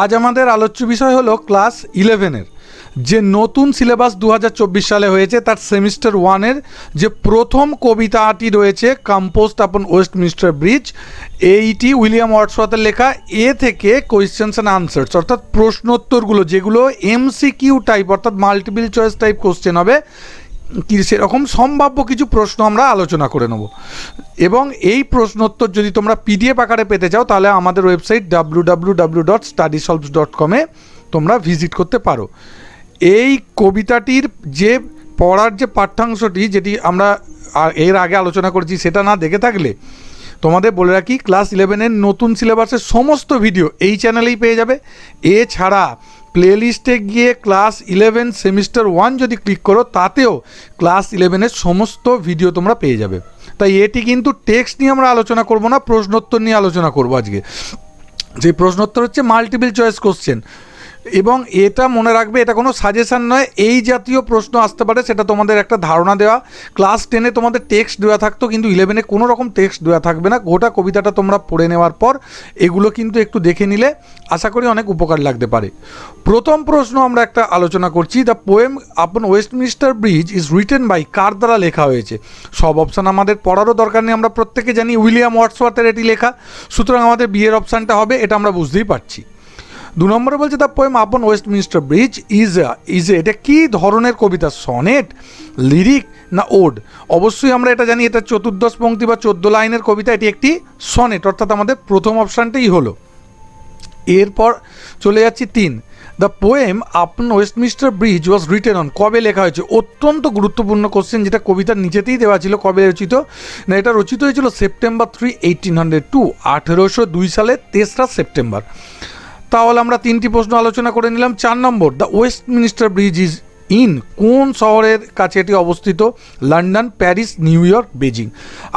আজ আমাদের আলোচ্য বিষয় হলো ক্লাস ইলেভেনের। যে নতুন সিলেবাস দু হাজার চব্বিশ সালে হয়েছে, তার সেমিস্টার ওয়ানের যে প্রথম কবিতাটি রয়েছে, কম্পোস্ট আপন ওয়েস্টমিনিস্টার ব্রিজ এইটি উইলিয়াম ওয়ার্ডসওয়ার্থের লেখা। এ থেকে কোয়েশ্চেন্স অ্যান্ড আনসার্স অর্থাৎ প্রশ্নোত্তরগুলো, যেগুলো এমসিকিউ টাইপ অর্থাৎ মাল্টিপল চয়েস টাইপ কোশ্চেন হবে কি সেরকম সম্ভাব্য কিছু প্রশ্ন আমরা আলোচনা করে নেব। এবং এই প্রশ্নোত্তর যদি তোমরা পিডিএফ আকারে পেতে চাও, তাহলে আমাদের website W W W dot study solves dot কমে তোমরা ভিজিট করতে পারো। এই কবিতাটির যে পড়ার যে পাঠ্যাংশটি, যেটি আমরা এর আগে আলোচনা করেছি, সেটা না দেখে থাকলে তোমাদের বলে রাখি, ক্লাস ইলেভেনের নতুন সিলেবাসের সমস্ত ভিডিও এই চ্যানেলেই পেয়ে যাবে। এছাড়া প্লেলিস্টে গিয়ে ক্লাস ইলেভেন সেমিস্টার ওয়ান যদি ক্লিক করো, তাতেও ক্লাস ইলেভেনের সমস্ত ভিডিও তোমরা পেয়ে যাবে। তাই এটি কিন্তু টেক্সট নিয়ে আমরা আলোচনা করব না, প্রশ্নোত্তর নিয়ে আলোচনা করব আজকে। যে প্রশ্নোত্তর হচ্ছে মাল্টিপল চয়েস কোশ্চেন এবং এটা মনে রাখবে, এটা কোনো সাজেশন নয়। এই জাতীয় প্রশ্ন আসতে পারে, সেটা তোমাদের একটা ধারণা দেওয়া। ক্লাস টেনে তোমাদের টেক্সট দেওয়া থাকতো, কিন্তু ইলেভেনে কোনো রকম টেক্সট দেওয়া থাকবে না। গোটা কবিতাটা তোমরা পড়ে নেওয়ার পর এগুলো কিন্তু একটু দেখে নিলে আশা করি অনেক উপকার লাগতে পারে। প্রথম প্রশ্ন আমরা একটা আলোচনা করছি। The poem upon Westminster Bridge is written by কার দ্বারা লেখা হয়েছে? সব অপশান আমাদের পড়ারও দরকার নেই, আমরা প্রত্যেকে জানি উইলিয়াম ওয়াটসওয়ার্থের এটি লেখা। সুতরাং আমাদের বিয়ের অপশানটা হবে, এটা আমরা বুঝতেই পারছি। দু নম্বরে বলছে the poem upon Westminster Bridge is is এটা কি ধরনের কবিতা? সনেট, লিরিক না ওড? অবশ্যই আমরা এটা জানি, এটা চতুর্দশ পঙ্ক্তি বা চোদ্দ লাইনের কবিতা, এটি একটি সনেট, অর্থাৎ আমাদের প্রথম অপশানটাই হলো। এরপর চলে যাচ্ছি তিন। The poem upon Westminster Bridge was written on, কবে লেখা হয়েছে? অত্যন্ত গুরুত্বপূর্ণ কোশ্চেন, যেটা কবিতার নিচেতেই দেওয়া ছিল, কবে রচিত? না, এটা রচিত হয়েছিল September three, eighteen hundred two, আঠেরোশো দুই সালে তেসরা সেপ্টেম্বর। তাহলে আমরা তিনটি প্রশ্ন আলোচনা করে নিলাম। চার নম্বর the Westminster Bridge is in কোন শহরের কাছে এটি অবস্থিত? London, Paris, New York, Beijing.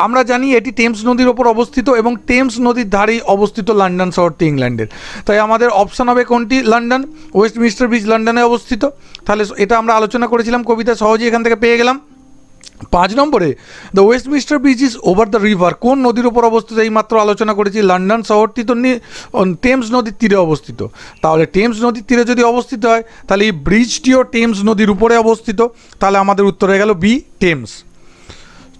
আমরা জানি এটি টেমস নদীর ওপর অবস্থিত এবং টেমস নদীর ধারেই অবস্থিত লন্ডন শহরটি ইংল্যান্ডের। তাই আমাদের অপশান হবে কোনটি? লন্ডন ওয়েস্ট ওয়েস্টমিনিস্টার ব্রিজ লন্ডনে অবস্থিত। তাহলে এটা আমরা আলোচনা করেছিলাম, কবিতা সহজেই এখান থেকে পেয়ে গেলাম। পাঁচ নম্বরে the Westminster Bridge is over the river কোন নদীর উপর অবস্থিত? এই মাত্র আলোচনা করেছি, লন্ডন শহরটি তো টেমস নদীর তীরে অবস্থিত। তাহলে টেমস নদীর তীরে যদি অবস্থিত হয়, তাহলে এই ব্রিজটিও টেমস নদীর উপরে অবস্থিত। তাহলে আমাদের উত্তর হয়ে গেল বি, টেমস।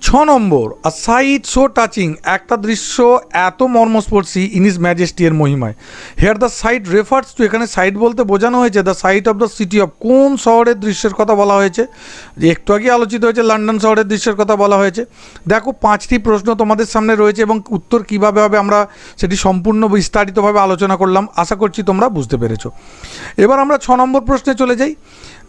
ছ নম্বর, আ সাইট সো টাচিং, একটা দৃশ্য এত মর্মস্পর্শী ইনিস ম্যাজেস্টি এর মহিমায়। Here the sight refers to এখানে সাইট বলতে বোঝানো হয়েছে the sight of the city of কোন শহরের দৃশ্যের কথা বলা হয়েছে? যে একটু আগে আলোচিত হয়েছে লন্ডন শহরের দৃশ্যের কথা বলা হয়েছে। দেখো, পাঁচটি প্রশ্ন তোমাদের সামনে রয়েছে এবং উত্তর কীভাবে হবে আমরা সেটি সম্পূর্ণ বিস্তারিতভাবে আলোচনা করলাম। আশা করছি তোমরা বুঝতে পেরেছ। এবার আমরা ছ নম্বর প্রশ্নে চলে যাই।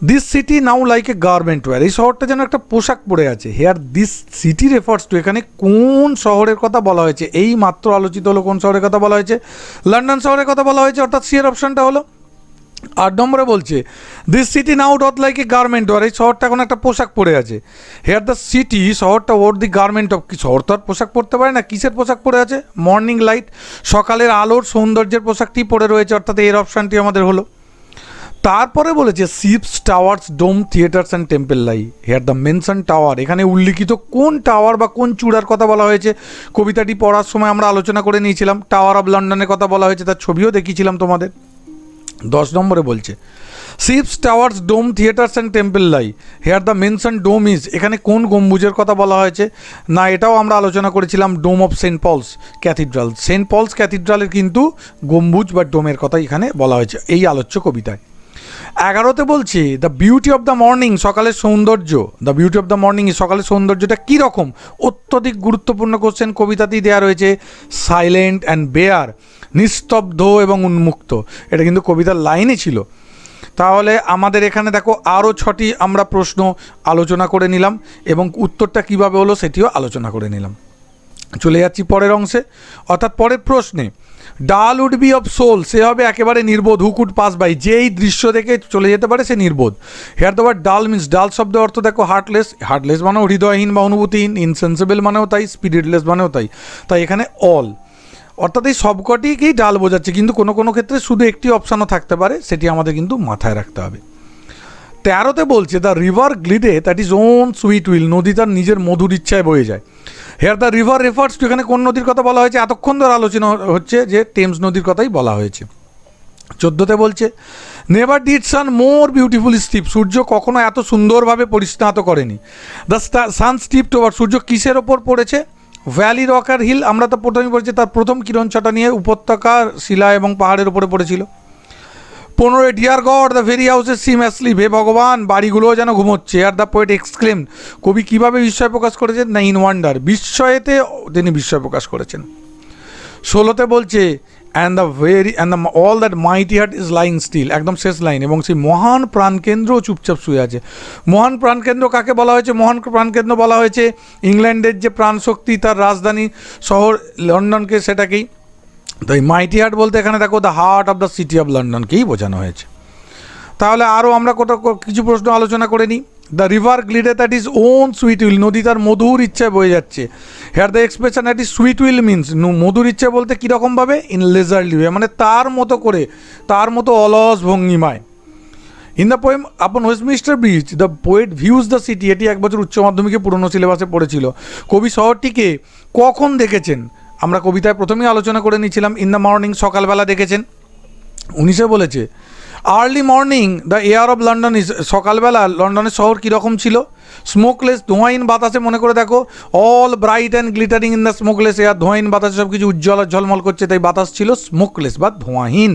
This city now like a garment wear এই শহরটা যেন একটা পোশাক পরে আছে। Here this city refers to এখানে কোন শহরের কথা বলা হয়েছে? এই মাত্র আলোচিত হলো কোন শহরের কথা বলা হয়েছে? লন্ডন শহরের কথা বলা হয়েছে, অর্থাৎ সিয়ের অপশনটা হলো। আট নম্বরে বলছে this city now doth like a garment wear এই শহরটা এখন একটা পোশাক পরে আছে। হেয়ার দ্য সিটি শহরটা ওর দি গার্মেন্ট অফ কি শহর তো আর পোশাক পরতে পারে না, কিসের পোশাক পরে আছে? মর্নিং লাইট সকালের আলোর সৌন্দর্যের পোশাকটি পরে রয়েছে, অর্থাৎ এর অপশানটি আমাদের হলো। তারপরে বলেছে ships towers dome theatres and temple lie here the mention tower এখানে উল্লিখিত কোন টাওয়ার বা কোন চূড়ার কথা বলা হয়েছে? কবিতাটি পড়ার সময় আমরা আলোচনা করে নিয়েছিলাম। টাওয়ার অফ লন্ডনের কথা বলা হয়েছে, তার ছবিও দেখিয়েছিলাম তোমাদের। দশ নম্বরে বলছে ships towers dome theatres and temple lie here the mention dome is এখানে কোন গম্বুজের কথা বলা হয়েছে? না, এটাও আমরা আলোচনা করেছিলাম dome of St Paul's Cathedral St Paul's ক্যাথিড্রালের কিন্তু গম্বুজ বা ডোমের কথা এখানে বলা হয়েছে। এই আলোচ্য কবিতায়। এগারোতে বলছি the beauty of the morning সকালের সৌন্দর্য। The beauty of the morning সকালের সৌন্দর্যটা কীরকম অত্যধিক গুরুত্বপূর্ণ কোশ্চেন কবিতাতেই দেওয়া রয়েছে সাইলেন্ট অ্যান্ড বেয়ার নিস্তব্ধ এবং উন্মুক্ত। এটা কিন্তু কবিতার লাইনে ছিল। তাহলে আমাদের এখানে দেখো, আরও ছটি আমরা প্রশ্ন আলোচনা করে নিলাম এবং উত্তরটা কীভাবে হলো সেটিও আলোচনা করে নিলাম। চলে যাচ্ছি পরের অংশে। অর্থাৎ পরের প্রশ্নে dull would be of soul, সে হবে একেবারে নির্বোধ হুকুড পাস বাই যেই দৃশ্য দেখে চলে যেতে পারে সে নির্বোধ। Here the word dull means dull শব্দের অর্থ দেখো হার্টলেস হার্টলেস মানেও হৃদয়হীন বা অনুভূতিহীন ইনসেন্সিবল মানেও তাই স্পিরিটলেস মানেও তাই। তাই এখানে অল অর্থাৎ এই সবকটিকেই ডাল বোঝাচ্ছে, কিন্তু কোনো কোনো ক্ষেত্রে শুধু একটি অপশানও থাকতে পারে, সেটি আমাদের কিন্তু মাথায় রাখতে হবে। তেরোতে বলছে the river glideth that is own sweet will নদী তার নিজের মধুর ইচ্ছায় বয়ে যায়। হেয়ার দ্য রিভার রেফার্স এখানে কোন নদীর কথা বলা হয়েছে? এতক্ষণ ধরে আলোচনা হচ্ছে যে টেমস নদীর কথাই বলা হয়েছে। চোদ্দোতে বলছে never did sun more beautiful steep সূর্য কখনো এত সুন্দরভাবে পরিস্নাত করেনি। দ্য সান স্টিপ টোভার সূর্য কিসের ওপর পড়েছে? ভ্যালি রকার হিল আমরা তো প্রথমেই পড়েছি তার প্রথম কিরণ ছটা নিয়ে উপত্যকা শিলা এবং পাহাড়ের ওপরে পড়েছিল। পনেরোই ডিয়ার গড দ্য ভেরি হাউসের সিম অ্যাসলিপ হে ভগবান, বাড়িগুলোও যেন ঘুমোচ্ছে। আর দ্য পোয়েট এক্সক্লেম কবি কীভাবে বিস্ময় প্রকাশ করেছেন? না ইন ওয়ান্ডার বিস্ময়েতে তিনি বিস্ময় প্রকাশ করেছেন। ষোলোতে বলছে and the very and the all that mighty heart is lying still একদম শেষ লাইন। এবং সেই মহান প্রাণকেন্দ্র চুপচাপ শুয়ে আছে। মহান প্রাণকেন্দ্র কাকে বলা হয়েছে? মহান প্রাণকেন্দ্র বলা হয়েছে ইংল্যান্ডের যে প্রাণশক্তি, তার রাজধানী শহর লন্ডনকে সেটাকেই তো এই মাইটি হার্ট বলতে এখানে দেখো the heart of the city of লন্ডনকেই বোঝানো হয়েছে। তাহলে আরও আমরা কোথাও কিছু প্রশ্ন আলোচনা করে নিই। The river glideth that is own sweet will নদী তার মধুর ইচ্ছায় বয়ে যাচ্ছে। Here the expression that is sweet will means মধুর ইচ্ছে বলতে কীরকমভাবে? ইন লেজারলি ওয়ে মানে তার মতো করে, তার মতো অলস ভঙ্গিমায়। In the poem upon Westminster bridge the poet views the city এটি এক বছর উচ্চ মাধ্যমিকে পুরনো সিলেবাসে পড়েছিল। কবি শহরটিকে কখন দেখেছেন? আমরা কবিতায় প্রথমেই আলোচনা করে নিয়েছিলাম ইন দ্য মর্নিং সকালবেলা দেখেছেন। উনিশে বলেছে early morning the air of London is সকালবেলা লন্ডনের শহর কীরকম ছিল? স্মোকলেস ধোঁয়াইন বাতাসে মনে করে দেখো all bright and glittering in the smokeless air ধোঁয়াইন বাতাসে সব কিছু উজ্জ্বল আর ঝলমল করছে, তাই বাতাস ছিল স্মোকলেস বা ধোঁয়াহীন।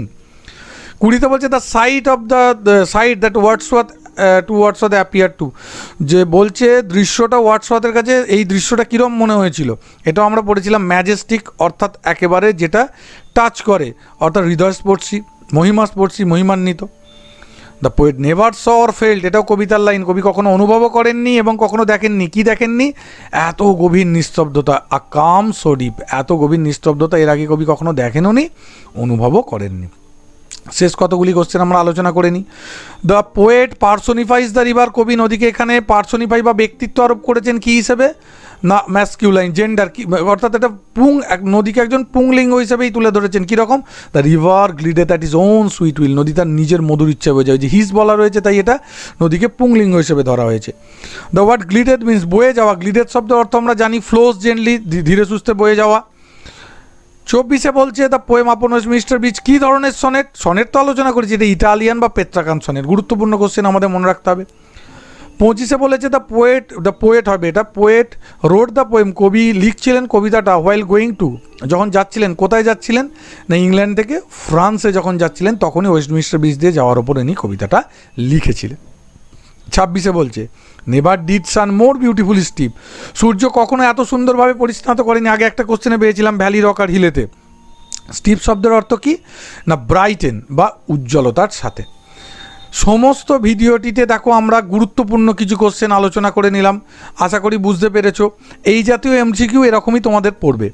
কুড়িতে বলছে the sight of the sight that Wordsworth to Wordsworth appear to যে বলছে দৃশ্যটা ওয়ার্ডসওয়াথের কাছে, এই দৃশ্যটা কীরম মনে হয়েছিল? এটাও আমরা পড়েছিলাম ম্যাজেস্টিক অর্থাৎ একেবারে যেটা টাচ করে। অর্থাৎ হৃদয় স্পর্শী, মহিমা স্পর্শী, মহিমান্বিত। The poet never saw or felt এটাও কবিতার লাইন কবি কখনো অনুভবও করেননি এবং কখনো দেখেননি। কি দেখেননি? এত গভীর নিস্তব্ধতা আ কাম সোডিপ এত গভীর নিস্তব্ধতা, এর আগে কবি কখনো দেখেনও নি অনুভবও করেননি। শেষ কতগুলি কোশ্চেন আমরা আলোচনা করে নিই। The poet personifies the river কবি নদীকে এখানে পার্সোনিফাই বা ব্যক্তিত্ব আরোপ করেছেন কী হিসেবে? না ম্যাসকিউলাইন জেন্ডার কি? অর্থাৎ এটা পুং, এক নদীকে একজন পুংলিঙ্গ হিসেবেই তুলে ধরেছেন। কীরকম the river glideth that is own sweet will নদী তার নিজের মধুর ইচ্ছা হয়ে যায় যে হিস বলা রয়েছে, তাই এটা নদীকে পুংলিঙ্গ হিসেবে ধরা হয়েছে। দ্য ওয়ার্ড গ্লিডেড মিন্স বয়ে যাওয়া। গ্লিডেড শব্দের অর্থ আমরা জানি ফ্লোস জেন্টলি ধীরে সুস্থে বয়ে যাওয়া। চব্বিশে বলছে the poem upon mister beach. কী ধরনের সনেট? সনেট তো আলোচনা করেছি, এটা ইটালিয়ান বা পেত্রাকান সনেট। গুরুত্বপূর্ণ কোশ্চেন আমাদের মনে রাখতে হবে। পঁচিশে বলেছে দ্য পোয়েট দ্য পোয়েট হবে, এটা পোয়েট রোড দ্য পোয়েম। কবি লিখছিলেন কবিতাটা হোয়াইল গোয়িং টু যখন যাচ্ছিলেন, কোথায় যাচ্ছিলেন? না, ইংল্যান্ড থেকে ফ্রান্সে যখন যাচ্ছিলেন, তখনই ওয়েস্টমিনিস্টার ব্রিজ দিয়ে যাওয়ার ওপর ইনি কবিতাটা লিখেছিলেন। ছাব্বিশে বলছে, never did sun more beautiful steep. সূর্য কখনো এত সুন্দরভাবে পরিস্নাত করেনি, আগে একটা কোশ্চেনে পেয়েছিলাম ভ্যালি রকার হিলেতে। স্টিপ শব্দের অর্থ কি? না, ব্রাইটেন বা উজ্জ্বলতার সাথে। সমস্ত ভিডিওটিতে দেখো আমরা গুরুত্বপূর্ণ কিছু কোশ্চেন আলোচনা করে নিলাম। আশা করি বুঝতে পেরেছ। এই জাতীয় এমসিকিউ এরকমই তোমাদের পড়বে।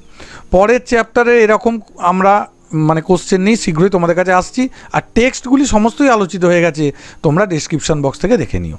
পরের চ্যাপ্টারে এরকম আমরা মানে কোশ্চেন নেই শীঘ্রই তোমাদের কাছে আসছি। আর টেক্সটগুলি সমস্তই আলোচিত হয়ে গেছে। তোমরা ডিসক্রিপশান বক্স থেকে দেখে নিও।